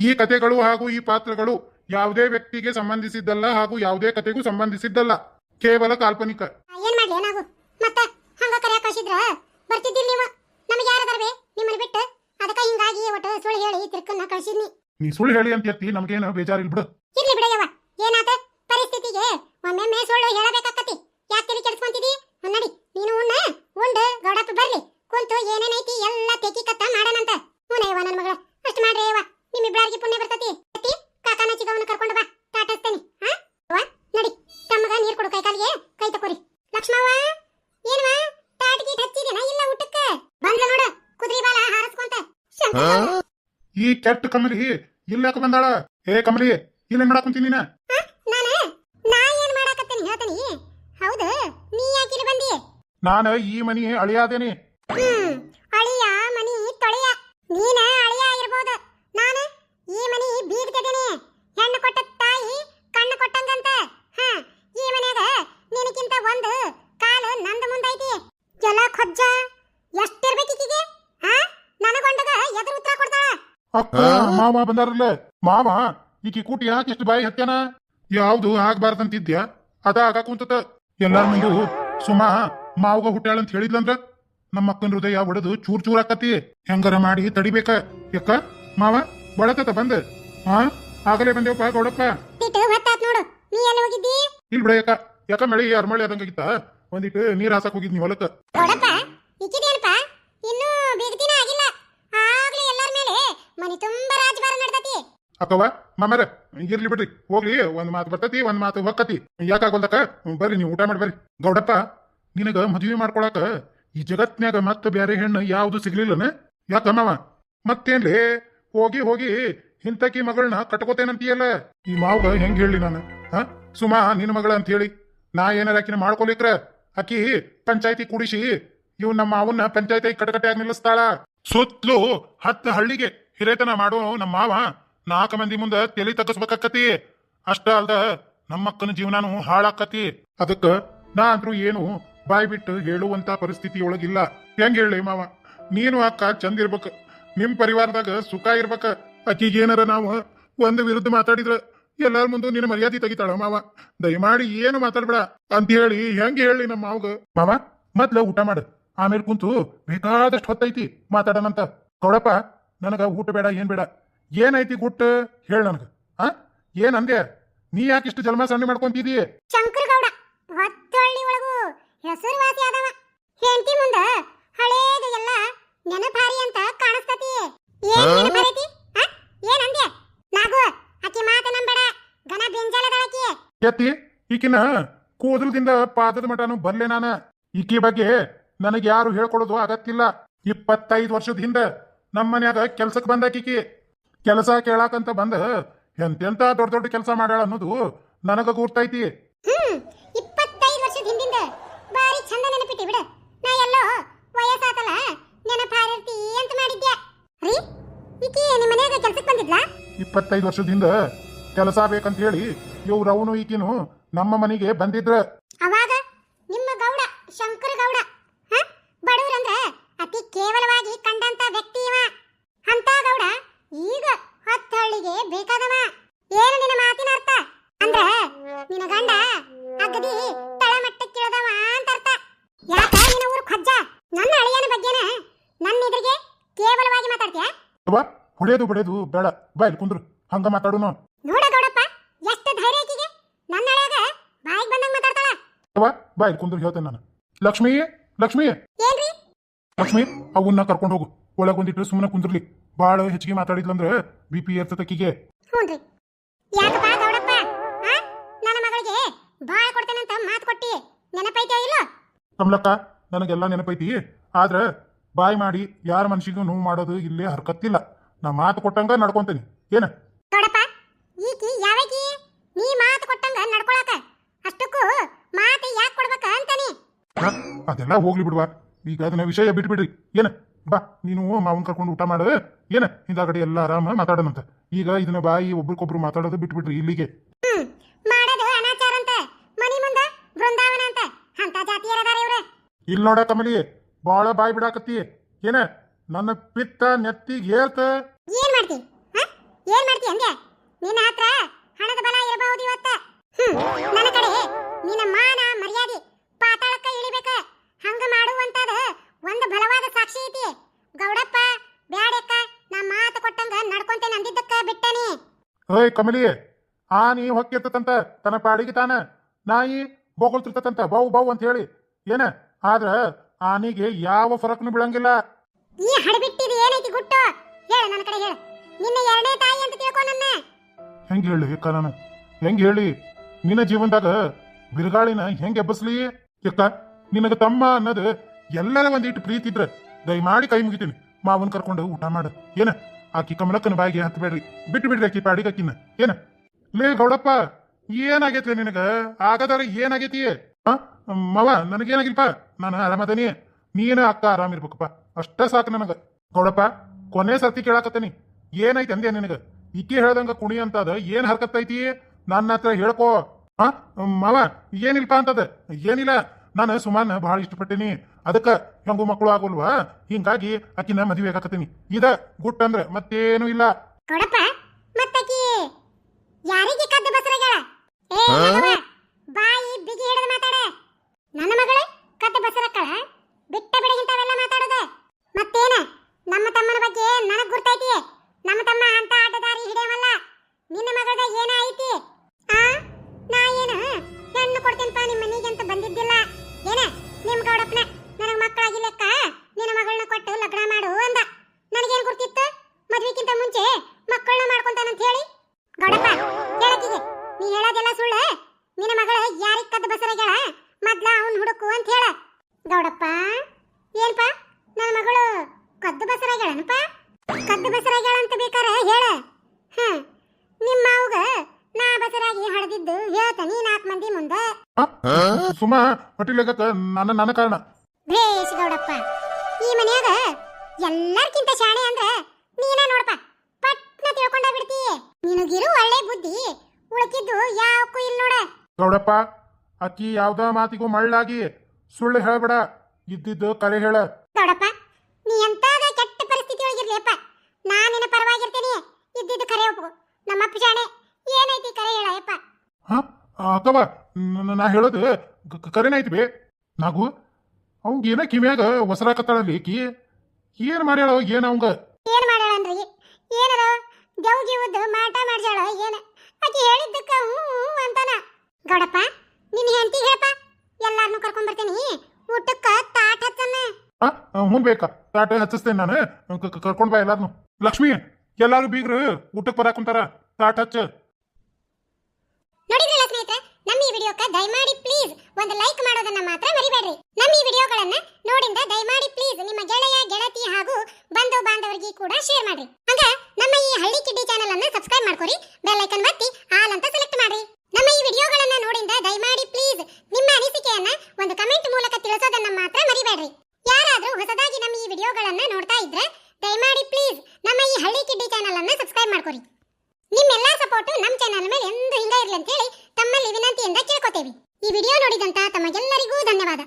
ಈ ಕಥೆಗಳು ಹಾಗೂ ಈ ಪಾತ್ರಗಳು ಯಾವುದೇ ವ್ಯಕ್ತಿಗೆ ಸಂಬಂಧಿಸಿದ್ದಲ್ಲ ಹಾಗೂ ಯಾವುದೇ ಕಥೆಗೂ ಸಂಬಂಧಿಸಿದ್ದಲ್ಲ. ಕೇವಲ ಕಾಲ್ಪನಿಕ. ಏನ್ ಮಾಡ್ಲಿ ನಾವು ಮತ್ತ ಹಂಗ ಕರೆಯ ಕಳ್ಸಿದ್ರ? ಬರ್ತಿದ್ದಿಲ್ಲ ನೀವು? ನಮಗೆ ಯಾರ ಬರಬೇ ನಿಮ್ಮನ್ನ ಬಿಟ್ಟು? ಅದಕ್ಕ ಹಿಂಗಾಗಿ ಒಟ್ಟು ಸುಳ್ಳು ಹೇಳಿ ತಿರ್ಕನ್ನ ಕಳ್ಸಿದ್ನಿ. ನೀ ಸುಳ್ಳು ಹೇಳಿ ಅಂತ ಹೇಳ್ತಿ ನಮ್ಗೇನು ಬೇಜಾರಿಲ್ ಬಿಡು. ಇರ್ಲಿ ಬಿಡಯ್ಯವ ಏನಾತ? ಪರಿಸ್ಥಿತಿಗೆ ಒಮ್ಮೆ ಸುಳ್ಳು ಹೇಳಬೇಕಾಕತಿ. ಯಾಕೆ ತಿಳಿ ಕೆಡ್ಸ್ಕೊಂತಿದಿ ನಡಿ ನೀನು ಉಣ್ಣ ಉಂಡು ಗೌಡಪ್ಪ ಬರ್ಲಿ ಕುಂತು ಏನೇನೈತಿ ಎಲ್ಲ ತೆಕ್ಕಿ ಕತ್ತ ಮಾಡಣಂತ ಹ್ಞೂನಯ್ಯವ ನನ್ನ ಮಗಳ ಅಷ್ಟು ಮಾಡ್ರಿ ಅಯ್ಯವ ನಿಮ್ಮಿಬ್ಬರಿಗೆ ಪುಣ್ಯ ಬರ್ತತಿ ಅತ್ತಿ ಕಾಕಾನ ಚಿಗವನ್ನ ಕರ್ಕೊಂಡು ಬಾ ಟಾಟಸ್ತೇನೆ ಹಾ ಅವ್ವ, ನಡಿ ತಮ್ಮಗ ನೀರ್ ಕೊಡು ಕೈ ಕಾಲಿಗೆ ಕೈ ತಕೋರಿ ಲಕ್ಷ್ಮವ್ವ ಏನ್ವ ತಾಟ್ ಗೀಟ್ ಹಚ್ಚಿದೇನ ಇಲ್ಲ ಊಟಕ್ಕ ಬಂದ್ಲ ನೋಡು ಕುದುರೆ ಬಾಲ ಹಾರಸ್ಕೊಂತ ಶಂಕರ ಈ ಕೆಟ್ಟ ಕಮಲಿ ಇಲ್ಲಾಕ ಬಂದಾಳ? ಏ ಕಮಲಿ ಇಲ್ಲ ಮಾಡಕ್ ಕುಂತೀನಿ ನೀನ? ಹೌದು ನೀ ಯಾಕೆ ಇಲ್ಲಿ ಬಂದಿ? ನಾನು ಈ ಮನಿ ಅಳಿಯಾದೇನಿ ಹ್ಮ್ ಅಳಿಯ ಮನಿ ತೊಳೆಯ ನೀನ ಅಳಿಯ ಇರ್ಬೋದು ನಾನು ಈ ಮನಿ ಬೀಗ್ತಿದ್ದೀನಿ ಹೆಣ್ಣು ಕೊಟ್ಟ ತಾಯಿ ಕಣ್ಣು ಕೊಟ್ಟಂಗಂತ ಹ ಈ ಮನ್ಯಾಗ ನಿನಕ್ಕಿಂತ ಒಂದು ಕಾಲು ನಂದು ಮುಂದೈತಿ ಎಲ್ಲ ಖೊಜ್ಜ ಎಷ್ಟಿರ್ಬೇಕೀಕಿಗೆ ಹಾ ನನಗೊಂಡಗ ಎದುರು ಉತ್ತರ ಅಕ್ಕ ಮಾವ ಬಂದಾರಲ್ಲ. ಮಾವ ಈಕಿ ಕೂಟಿ ಯಾಕೆ ಎಷ್ಟು ಬಾಯಿ ಹತ್ಯಾನ? ಯಾವ್ದು ಆಗ್ಬಾರ್ದಂತಿದ್ಯಾ? ಅದ ಆಗ ಕುಂತತ ಎಲ್ಲಾರ ಮುಂದು ಸುಮಾ ಮಾವಗ ಹುಟ್ಟಾಳ ಅಂತ ಹೇಳಿದ್ಲಂದ್ರ ನಮ್ಮ ಅಕ್ಕನ ಹೃದಯ ಒಡೆದು ಚೂರ್ ಚೂರ್ ಆಕತಿ. ಹೆಂಗಾರ ಮಾಡಿ ತಡಿಬೇಕ? ಯಾಕ ಮಾವ ಬಳತತ ಬಂದ. ಹಾ ಆಗಲೇ ಬಂದೇವಪ್ಪ ಗೌಡಪ್ಪ. ಇಲ್ ಬಿಡ ಯಾಕ ಯಾಕ ಮಳಿ ಅರ್ಮಳಿ ಆದಂಗಾಗಿತ್ತ ಒಂದಿಟ್ಟು ನೀರ್ ಹಾಸಕ್ ಹೋಗಿದ್ ನೀ ಹೊಲಕ್ಕ. ಇನ್ನೂ ಬೇಗ ಮನಿ ತುಂಬಾ ರಾಜಭಾರ ನಡ್ದತಿ. ಅಕ್ಕವ ಮಾಮರ, ಇರ್ಲಿ ಬಿಡ್ರಿ. ಹೋಗ್ಲಿ, ಒಂದ್ ಮಾತು ಬರ್ತತಿ, ಒಂದ್ ಮಾತು ಹೊಕ್ಕತಿ ಯಾಕಾಗೋಲ್ದಕ್ಕ? ಬರ್ರಿ, ನೀವು ಊಟ ಮಾಡಿ ಗೌಡಪ್ಪ, ನಿನಗ ಮದ್ವಿ ಮಾಡ್ಕೊಳಕ ಈ ಜಗತ್ನ್ಯಾಗ ಮತ್ತ ಬ್ಯಾರೆ ಹೆಣ್ಣು ಯಾವ್ದು ಸಿಗ್ಲಿಲ್ಲನ? ಯಾಕ ಮತ್ತೇನ್ರಿ ಹೋಗಿ ಹೋಗಿ ಹಿಂತಕಿ ಮಗಳನ್ನ ಕಟ್ಕೋತೇನಂತೀಯಲ್ಲ? ಈ ಮಾವಗ ಹೆಂಗ್ ಹೇಳಿ ನಾನು? ಹ? ಸುಮಾ ನಿನ್ನ ಮಗಳ ಅಂತ ಹೇಳಿ ನಾ ಏನಾರ ಆಕಿನ ಮಾಡ್ಕೊಲಿಕ್ರ? ಅಕ್ಕಿ ಪಂಚಾಯತಿ ಕೂಡಿಸಿ ಇವ್ ನಮ್ಮ ಮಾವನ್ನ ಪಂಚಾಯತಿ ಕಟಕಟೆಯಾಗಿ ನಿಲ್ಲಿಸ್ತಾಳ. ಸುತ್ತಲೂ ಹತ್ತು ಹಳ್ಳಿಗೆ ಹಿರೇತನ ಮಾಡೋ, ನಮ್ಮ ಮಾವ. ನಾಲ್ಕು ಮಂದಿ ಮುಂದ ತಲೆ ತಗ್ಗಿಸ್ಬೇಕಾಕತಿ ಅಷ್ಟ ಅಲ್ದ ನಮ್ಮ ಅಕ್ಕನ ಜೀವನಾನು ಹಾಳಾಕತಿ ಅದಕ್ಕ ನಾ ಅಂದ್ರೂ ಏನು ಬಾಯ್ ಬಿಟ್ಟು ಹೇಳುವಂತ ಪರಿಸ್ಥಿತಿ ಒಳಗಿಲ್ಲ ಹೆಂಗ್ ಹೇಳಿ ಮಾವ? ನೀನು ಅಕ್ಕ ಚಂದ ಇರ್ಬೇಕ. ನಿಮ್ ಪರಿವಾರದಾಗ ಸುಖ ಇರ್ಬೇಕ. ಅಕ್ಕಿಗೇನಾರ ನಾವು ಒಂದ್ ವಿರುದ್ಧ ಮಾತಾಡಿದ್ರ ಎಲ್ಲಾರ ಮುಂದೆ ನಿನ್ನ ಮರ್ಯಾದೆ ತೆಗಿತಾಳ ಮಾವ. ದಯಮಾಡಿ ಏನು ಮಾತಾಡ್ಬೇಡ. ಅಂತ ಹೇಳಿ ಹೆಂಗ್ ಹೇಳಿ ನಮ್ಮ ಮಾವಗ? ಮಾವ, ಮೊದ್ಲ ಊಟ ಮಾಡು. ಆಮೇಲೆ ಕುಂತು ಬೇಕಾದಷ್ಟು ಹೊತ್ತೈತಿ ಮಾತಾಡೋಣಂತ. ಗೌಡಪ್ಪ ನನಗ ಊಟ ಬೇಡ ಏನ್ ಬೇಡ. ಏನೈತಿ ಗುಟ್ಟು? ಹೇಳ ನನಗೆ. ಆ? ಏನ್ ಅಂದೆ? ನೀ ಯಾಕೆ ಇಷ್ಟು ಜನ್ಮ ಸಣ್ಣ ಮಾಡ್ಕೊಂತಿದಿ? ಶಂಕರಗೌಡ ಹೊತ್ತೊಳ್ಳಿ ಒಳಗೂ ಹೆಸರುವಾಸಿ ಆದವ. ಹೆಂಡತಿ ಮುಂದ ಹಳೇದು ಎಲ್ಲ ನೆನಪಾರಿ ಅಂತ ಕಾಣಿಸ್ತತಿ. ಏನ್ ನೆನಪಾರೈತಿ? ಆ? ಏನ್ ಅಂದೆ? ನಾಗು ಆಕಿ ಮಾತ ನಂಬೇಡ. ಘನ ಬೆಂಜಾಲದಳಕಿ. ಎತ್ತಿ ಈಕಿನ ಕೂದಲದಿಂದ ಪಾದದ ಮಟನು ಬರ್ಲೆ ನಾನ. ಈಕಿ ಬಗ್ಗೆ ನನಗೆ ಯಾರು ಹೇಳ್ಕೊಡೋದು ಆಗತ್ತಿಲ್ಲ. ಇಪ್ಪತ್ತೈದು ವರ್ಷದ ಹಿಂದ ನಮ್ಮ ಮನ್ಯಾಗ ಕೆಲ್ಸಕ್ಕೆ ಬಂದಾಕಿಕಿ ಕೆಲಸ ಕೇಳಾಕಂತ ಬಂದ ಎಂತೆಂತ ದೊಡ್ಡ ದೊಡ್ಡ ಕೆಲಸ ಮಾಡ್ಯಾಳ ಅನ್ನೋದು ನನಗ ಗುರ್ತೈತಿ. ಹ್ಮ್ ಇಪ್ಪತ್ತೈದು ವರ್ಷದ ಹಿಂದಿಂದ ಬಾರಿ ಚಂದ ನೆನಪಿಟ್ಟಿ ಬಿಡು. ನಾ ಎಲ್ಲೋ ವಯಸ್ಸಾತಲ್ಲ ನೆನಪಾರಿರ್ತಿ ಅಂತ ಮಾಡಿದ್ಯಾ? ರೀ ಈಕಿ ನಿಮ್ಮ ಮನ್ಯಾಗ ಕೆಲ್ಸಕ್ಕೆ ಬಂದಿದ್ಲಾ? ಇಪ್ಪತ್ತೈದು ವರ್ಷದಿಂದ ಕೆಲಸ ಬೇಕಂತ ಹೇಳಿ ಇವ್ರವನು ಈಕಿನು ನಮ್ಮ ಮನೆಗೆ ಬಂದಿದ್ರ ಅವಾಗ ನಿಮ್ಮ ಗೌಡ ಶಂಕರ ಗೌಡ ಹ? ಬಡವ್ರಂದ್ರ ಅತಿ ಕೇವಲವಾಗಿ ಕಂಡಂತ ವ್ಯಕ್ತಿ ಇವ ಅಂತ ಗೌಡ ಈಗ ಹತ್ತ ಹಳ್ಳಿಗೆ ಬೇಕಾದವ ಏನು ನಿನ್ನ ಮಾತಿನ ಅರ್ಥ ಅಂದ್ರ ನಿನ್ನ ಗಂಡ ಅಗದಿ ತಳಮಟ್ಟಕ್ಕಿಳದವ ಅಂತ ಅರ್ಥ ಯಾಕ ನಿನ್ನ ಊರು ಖಜ್ಜ ನನ್ನ ಅಳಿಯನ ಬಗ್ಗೆನ ನನ್ನ ಎದುರಿಗೆ ಕೇವಲವಾಗಿ ಮಾತಾಡ್ತೀಯ ಅವ್ವ ಹೊಡೆಯೋದು ಬಡಿಯೋದು ಬೇಡ ಬಾಯ್ ಕುಂದ್ರು. ಹಂಗ ಮಾತಾಡೋಣ ನೋಡ ಗೌಡಪ್ಪ ಎಷ್ಟು ಧೈರ್ಯ ಆಕಿಗೆ. ನನ್ನ ಅಳಗ ಬಾಯಿಗೆ ಬಂದಂಗ ಮಾತಾಡ್ತಾಳ. ಅವ್ವ ಬಾಯ್ ಕುಂದ್ರು ಹೇಳ್ತೇನೆ ನಾನು. ಲಕ್ಷ್ಮಿ ಲಕ್ಷ್ಮಿ. ಏನ್ರಿ? ಲಕ್ಷ್ಮಿ ಅವನ್ನ ಕರ್ಕೊಂಡು ಹೋಗು. ಒಳಗೆ ಬಂದಿಟ್ಟು ಸುಮ್ಮನೆ ಕುಂದ್ರಲಿ. ಬಾಳ ಹೆಚ್ಚಿಗೆ ಮಾತಾಡಿದ್ಲಂದ್ರೆ ಬಿ ಪಿ ಏರ್ತತಕ್ಕಿಗೆ ಹ್ಞೂನ್ರಿ ಯಾಕಪ್ಪ ಗೌಡಪ್ಪ? ಆ? ನನ್ನ ಮಗಳಿಗೆ ಬಾಳ ಕೊಡ್ತೇನಂತ ಮಾತು ಕೊಟ್ಟಿ. ನೆನಪೈತೆ ಇಲ್ಲ? ಕಮಲಕ್ಕ ನನಗೆಲ್ಲ ನೆನಪೈತಿ. ಆದ್ರೆ ಬಾಯ್ ಮಾಡಿ ಯಾರ ಮನ್ಸಿಗೂ ನೋವು ಮಾಡೋದು ಇಲ್ಲೇ ಹರ್ಕತ್ತಿಲ್ಲ. ನಾ ಮಾತು ಕೊಟ್ಟಂಗ ನಡ್ಕೊಂತೀನಿ. ಏನ? ಗೌಡಪ್ಪ ಈಕಿ ಯಾವಾಕಿ? ನೀ ಮಾತು ಕೊಟ್ಟಂಗ ನಡ್ಕೊಳಕ. ಅಷ್ಟಕ್ಕೂ ಮಾತು ಯಾಕೆ ಕೊಡ್ಬೇಕ ಅಂತಾನೆ. ಅದೆಲ್ಲ ಹೋಗ್ಲಿ ಬಿಡುವ. ಈಗ ಅದನ್ನ ವಿಷಯ ಬಿಟ್ಬಿಡ್ರಿ. ಏನ? ಬಾ ನೀನು ಮಾವನ್ ಕರ್ಕೊಂಡು ಊಟ ಮಾಡು. ಏನ? ಹಿಂದಾಗಡೆ ಎಲ್ಲ ಆರಾಮ ಮಾತಾಡೋಣಂತ ಈಗ ಇದನ್ನ ಬಾಯಿ ಒಬ್ರಿಗೊಬ್ರು ಮಾತಾಡೋದು ಬಿಟ್ಬಿಡ್ರಿ ಇಲ್ಲಿಗೆ. ಮಾಡೋದು ಅನಾಚಾರ ಅಂತ. ಮನಿ ಮುಂದ ಬೃಂದಾವನ ಅಂತ. ಅಂತ ಜಾತಿಯರದಾರ ಇವ್ರೆ. ಇಲ್ಲಿ ನೋಡ ಕಮಲಿ ಬಾಳ ಬಾಯಿ ಬಿಡಾಕತ್ತಿ ಏನ? ನನ್ನ ಪಿತ್ತ ನೆತ್ತಿಗೆ ಏರ್ತ ಏನ್ ಮಾಡ್ತಿ? ಹ? ಏನ್ ಮಾಡ್ತಿ ಹಂಗೆ? ನಿನ್ನ ಹತ್ರ ಹಣದ ಬಲ ಇರಬಹುದು ಇವತ್ತ. ಹ್ಮ್ ನನ್ನ ಕಡೆ ನಿನ್ನ ಮಾನ ಮರ್ಯಾದೆ ಪಾತಾಳಕ್ಕ ಇಳಿಬೇಕ. ಹಂಗ ಮಾಡುವಂತದ ಒಂದು ಬಲವಾದ ಸಾಕ್ಷಿ ಐತಿ. ಗೌಡಪ್ಪ ಬ್ಯಾಡಕ್ಕ ನಾ ಮಾತು ಕೊಟ್ಟಂಗ ನಡ್ಕೊಂತೇನೆ ಅಂದಿದ್ದಕ್ಕ ಬಿಟ್ಟನಿ. ಏಯ್ ಕಮಲಿ ಆನಿ ಹೊಕ್ಕಿರ್ತತಂತ ತನ್ನ ಪಾಡಿಗೆ ತಾನ. ನಾಯಿ ಬೋಗಳ್ತಿರ್ತತಂತ ಬೌ ಬೌ ಅಂತ ಹೇಳಿ. ಏನ? ಆದ್ರ ಆನಿಗೆ ಯಾವ ಫರಕ್ನು ಬೀಳಂಗಿಲ್ಲ. ಈ ಹಡಬಿಟ್ಟಿದ್ ಏನೈತಿ ಗುಟ್ಟು? ಹೇಳ, ನನ್ನ ಕಡೆ ಹೇಳ. ನಿನ್ನ ಎರಡನೇ ತಾಯಿ ಅಂತ ತಿಳ್ಕೊ ನನ್ನ. ಹೆಂಗ್ ಹೇಳಿ ಕನನ ಹೆಂಗ್ ಹೇಳಿ? ನಿನ್ನ ಜೀವನದಾಗ ಬಿರುಗಾಳಿನ ಹೆಂಗೆ ಎಬ್ಬಸ್ಲಿ? ಇಕ್ಕ ನಿನಗೆ ತಮ್ಮ ಅನ್ನೋದು ಎಲ್ಲರ ಒಂದಿಟ್ಟು ಪ್ರೀತಿ ಇದ್ರ ದಯಮಾಡಿ ಕೈ ಮುಗಿತೀನಿ. ಮಾವನ್ ಕರ್ಕೊಂಡು ಊಟ ಮಾಡು. ಏನ? ಆಕಿ ಕಮಲಕ್ಕನ ಬಾಯಿಗೆ ಹತ್ಬೇಡ್ರಿ ಬಿಟ್ಟು ಬಿಡ್ರಿ ಆಕಿ ಪಾಡಿಗೆ ಆಕಿನ. ಏನ? ಲೇ ಗೌಡಪ್ಪ ಏನಾಗೈತ್ರಿ ನಿನಗ? ಆಗದಾರ ಏನಾಗೈತಿ? ಮವ, ನನಗೇನಾಗಿಲ್ಪ? ನಾನು ಆರಾಮದನಿ. ನೀನು ಅಕ್ಕ ಆರಾಮಿರ್ಬೇಕಪ್ಪ. ಅಷ್ಟ ಸಾಕು ನನಗ. ನೋಡಪ್ಪ ಕೊನೆ ಸರ್ತಿ ಕೇಳಾಕತ್ತೇನಿ. ಏನೈತಿ ಅಂದೆ ನಿನಗ? ಇಕ್ಕಿ ಹೇಳ್ದಂಗ ಕುಣಿ ಅಂತದ ಏನ್ ಹರ್ಕತ್ತೈತಿ? ಐತಿ ನನ್ನ ಹತ್ರ ಹೇಳ್ಕೋ. ಹಾ ಮಾವ ಏನಿಲ್ಪ ಅಂತದ? ಏನಿಲ್ಲ. ನಾನು ಸುಮಾನ ಬಹಳ ಇಷ್ಟಪಟ್ಟೀನಿ. ಅದಕ್ಕೆ ಹೆಂಗು ಮಕ್ಕಳು ಆಗೋಲ್ವಾ? ಹಿಂಗಾಗಿ ಆಕಿನ ಮದುವೆ ಆಗಾಕತ್ತೀನಿ ಇದ ಗುಟ್ ಅಂದ್ರೆ ಮತ್ತೇನು ಇಲ್ಲ. ಮತ್ತಕಿ? ಯಾರಿಗೆ ಕದ್ದು ಬಸರಗಳ ಏ ಮಗವ, ಬಾಯಿ ಬಿಗಿ ಹಿಡಿದು ಮಾತಾಡ. ನನ್ನ ಮಗಳು ಕದ್ದು ಬಸರಕ್ಕಳ ಬಿಟ್ಟ ಬಿಡಗಿಂತವೆಲ್ಲ ಮಾತಾಡೋದ ಮತ್ತೇನ ನಮ್ಮ ತಮ್ಮನ ಬಗ್ಗೆ ನನಗ್ ಗುರ್ತೈತಿ ನಮ್ಮ ತಮ್ಮ ಅಂತ ಅಡ್ಡದಾರಿ ಹಿಡಿಯವಲ್ಲ ನಿನ್ನ ಮಗಳದ ಏನ ಐತಿ ಆ? ನಾ ಏನು, ಹೆಣ್ಣು ಕೊಡ್ತೇನಪ್ಪ ನಿಮ್ಮ ಮನೆಗೆ ಅಂತ ಬಂದಿದ್ದಿಲ್ಲ. ಏನ, ನಿಮ್ ಗೌಡಪ್ಪನ ನನಗ್ ಮಕ್ಕಳಾಗಿಲ್ಲಕ್ಕ, ನಿನ್ನ ಮಗಳನ್ನ ಕೊಟ್ಟು ಲಗ್ನ ಮಾಡು ಅಂದ. ನನಗೇನ್ ಗುರ್ತಿತ್ತು? ಮದ್ವಿಕ್ಕಿಂತ ಮುಂಚೆ ಮಕ್ಕಳನ್ನ ಮಾಡ್ಕೊಂತಾನಂತ ಹೇಳಿ? ಗೌಡಪ್ಪ ಹೇಳಕಿಗೆ ನೀ ಹೇಳೋದೆಲ್ಲ ಸುಳ್ಳು. ನಿನ್ನ ಮಗಳ ಯಾರಿಗ್ ಕದ್ದು ಬಸರಾಗ್ಯಾಳ ಮೊದ್ಲ ಅವನ್ ಹುಡುಕು ಅಂತ ಹೇಳ. ಗೌಡಪ್ಪ, ಏನ್ಪ? ನನ್ನ ಮಗಳು ಕದ್ದು ಬಸರಾಗ್ಯಾಳನಪ್ಪ ಕದ್ದು ಬಸರಾಗ್ಯಾಳ ಅಂತ ಬೇಕಾರೆ ಹೇಳ. ಹ ನಿಮ್ಮ ಮಾವುಗ ನಾ ಬಸರಾಗಿ ಹಡ್ದಿದ್ದು ನೀ ನಾಲ್ಕು ಮಂದಿ ಮುಂದ? ಸುಮ ಹೊಟ್ಟಿಲೆಗಕ್ಕ ನನ್ನ ನನ್ನ ಕಾರಣ. ಭೇಷ್ ಗೌಡಪ್ಪ ಈ ಮನ್ಯಾಗ ಎಲ್ಲರ್ಕಿಂತ ಶಾಣೆ ಅಂದ್ರ ನೀನ ನೋಡಪ್ಪ ಪಟ್ನ ತಿಳ್ಕೊಂಡ ಬಿಡ್ತಿ ನಿನಗಿರು ಒಳ್ಳೆ ಬುದ್ಧಿ ಉಳಕಿದ್ದು ಯಾವಕ್ಕೂ ಇಲ್ಲ ನೋಡ. ಗೌಡಪ್ಪ ಅಕ್ಕಿ ಯಾವ್ದ ಮಾತಿಗೂ ಮಳ್ಳಾಗಿ ಸುಳ್ಳು ಹೇಳಬೇಡ ಇದ್ದಿದ್ದು ಕರೆ ಹೇಳ. ಗೌಡಪ್ಪ ನೀ ಎಂತಾದ ಕೆಟ್ಟ ಪರಿಸ್ಥಿತಿ ಒಳಗಿರ್ಲಿಯಪ್ಪ ನಾ ನಿನ್ನ ಪರವಾಗಿರ್ತೇನೆ ಇದ್ದಿದ್ದು ಕರೆ ಒಪ್ಪು ನಮ್ಮಪ್ಪ ಜಾಣೆ ಏನೈತಿ ಕರೆ ಹೇಳಯಪ್ಪ ಯಪ್ಪ ಅಕ್ಕವ ನ- ಹೇಳೋದು ಕರೆನಾಯ್ತಿ ಬಿ. ನಾಗು ಅವಂಗ ಏನ ಕಿವ್ಯಾಗ ಹೊಸರಾಕತ್ತಾಳಲ್ಲಿ ಕಿ ಏನ್ ಮಾಡ್ಯಾಳ ಏನ ಅವಂಗ? ಏನ್ ಮಾಡ್ಯಾಳನ್ರಿ ಏನರ ದೇವ್ ಜೀವದ ಮಾಟ ಮಾಡ್ಸ್ಯಾಳ ಏನ? ಆಕಿ ಹೇಳಿದ್ದಕ್ಕ ಹ್ಞೂ ಅಂತಾನ. ಗೌಡಪ್ಪ ನಿನ್ನ ಹೆಂಡತಿ ಹೇಳಪ್ಪ ಎಲ್ಲಾರನ್ನೂ ಕರ್ಕೊಂಡ್ ಬರ್ತೀನಿ. ಊಟಕ್ಕ ತಾಟ್ ಹಚ್ಚನ. ಹ್ಞೂ ಬೇಕಾ ತಾಟ ಹಚ್ಚಿಸ್ತೇನೆ ನಾನು. ಕರ್ಕೊಂಡ್ ಬಾ ಎಲ್ಲಾರನು. ಲಕ್ಷ್ಮಿ. ಎಲ್ಲಾರು ಬೀಗ್ರು ಊಟಕ್ಕೆ ಬರಾಕ್ ಕುಂತಾರ. ತಾಟ್ ಹಚ್ಚ. ನೋಡಿದ್ರಲ್ಲ ಸ್ನೇಹಿತರೆ, ನಮ್ಮ ಈ ವಿಡಿಯೋಕ್ಕೆ ದಯಮಾಡಿ ಪ್ಲೀಸ್ ಒಂದು ಲೈಕ್ ಮಾಡೋದನ್ನ ಮಾತ್ರ ಮರಿಬೇಡ್ರಿ. ನಮ್ಮ ಈ ವಿಡಿಯೋಗಳನ್ನ ನೋಡಿಂದ ದಯಮಾಡಿ ಪ್ಲೀಸ್ ನಿಮ್ಮ ಗೆಳೆಯ, ಗೆಳತಿ ಹಾಗೂ ಬಂಧು ಬಾಂಧವರಿಗೆ ಕೂಡ ಶೇರ್ ಮಾಡ್ರಿ. ಹಂಗ ನಮ್ಮ ಈ ಹಳ್ಳಿ ಕಿಡ್ಡಿ ಚಾನೆಲ್ ಅನ್ನ ಸಬ್ಸ್ಕ್ರೈಬ್ ಮಾಡ್ಕೊರಿ ಬೆಲ್ ಐಕನ್ ಒತ್ತಿ ಆಲ್ ಅಂತ ಸೆಲೆಕ್ಟ್ ಮಾಡ್ರಿ. ನಮ್ಮ ಈ ವಿಡಿಯೋಗಳನ್ನ ನೋಡಿಂದ ದಯಮಾಡಿ ಪ್ಲೀಸ್ ನಿಮ್ಮ ಅನಿಸಿಕೆಯನ್ನ ಒಂದು ಕಮೆಂಟ್ ಮೂಲಕ ತಿಳಿಸೋದನ್ನ ಮಾತ್ರ ಮರಿಬೇಡ್ರಿ. ಯಾರಾದ್ರೂ ಹೊಸದಾಗಿ ನಮ್ಮ ಈ ವಿಡಿಯೋಗಳನ್ನ ನೋಡ್ತಾ ಇದ್ರೆ ದಯಮಾಡಿ ಪ್ಲೀಸ್ ನಮ್ಮ ಈ ಹಳ್ಳಿ ಕಿಡ್ಡಿ ಚಾನಲ್ ಅನ್ನು ಸಬ್ಸ್ಕ್ರೈಬ್ ಮಾಡ್ಕೊರಿ. ನಿಮ್ಮೆಲ್ಲ ಸಪೋರ್ಟ್ ನಮ್ಮ ಚಾನಲ್ ಮೇಲೆ ಎಂದು ಹಿಂಗ ಇರಲಿ ಅಂತ ಹೇಳಿ ತಮ್ಮಲ್ಲಿ ವಿನಂತಿಯಿಂದ ಕೇಳ್ಕೊತೇವೆ. ಈ ವಿಡಿಯೋ ನೋಡಿದಂತ ತಮಗೆಲ್ಲರಿಗೂ ಧನ್ಯವಾದ.